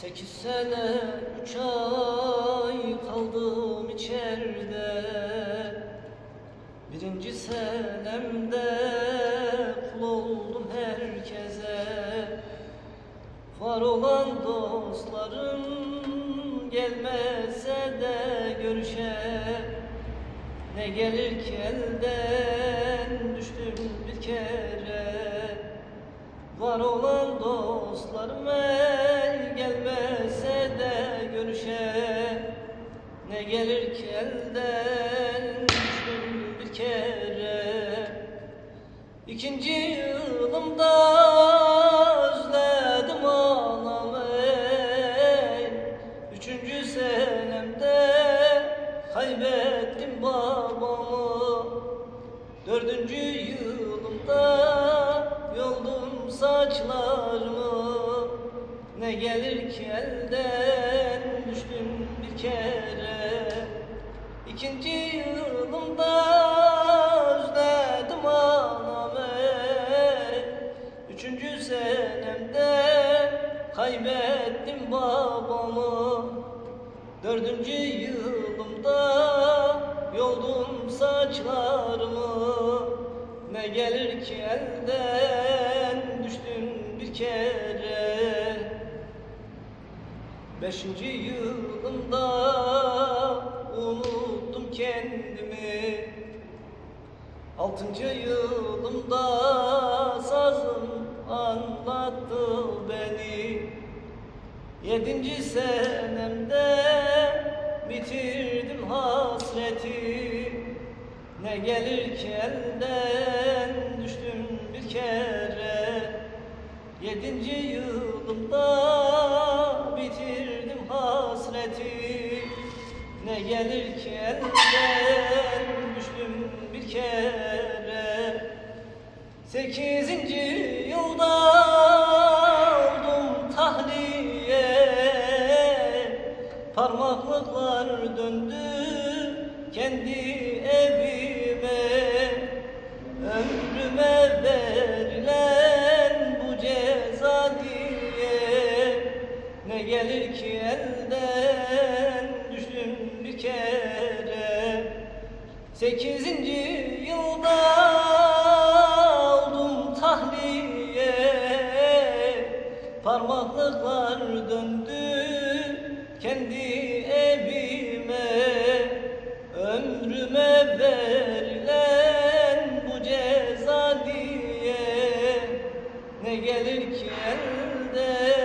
Sekiz sene üç ay kaldım içeride. Birinci senemde kul oldum herkese. Var olan dostlarım gelmese de görüşe. Ne gelir ki elden düştüm bir kere. Var olan dostlarım gelir ki düştüm bir kere İkinci yılımda özledim anamı. Üçüncü senemde kaybettim babamı. Dördüncü yılımda yoldum saçlarımı. Ne gelir ki düştüm bir kere İkinci yılımda özledim anamı. Üçüncü senemde kaybettim babamı. Dördüncü yılımda yoldum saçlarımı. Ne gelir ki elden düştüm bir kere. Beşinci yılımda kendimi. Altıncı yılımda sazım anlattı beni. Yedinci senemde bitirdim hasreti. Ne gelir elden düştüm bir kere. Yedinci yılımda bitirdim hasreti Ne gelir ki elden düştüm bir kere. Sekizinci yılda oldum tahliye. Parmaklıklar döndü kendi Sekizinci yılda oldum tahliye. Parmaklıklar döndü kendi evime. Ömrüme verilen bu ceza diye. Ne gelir ki elden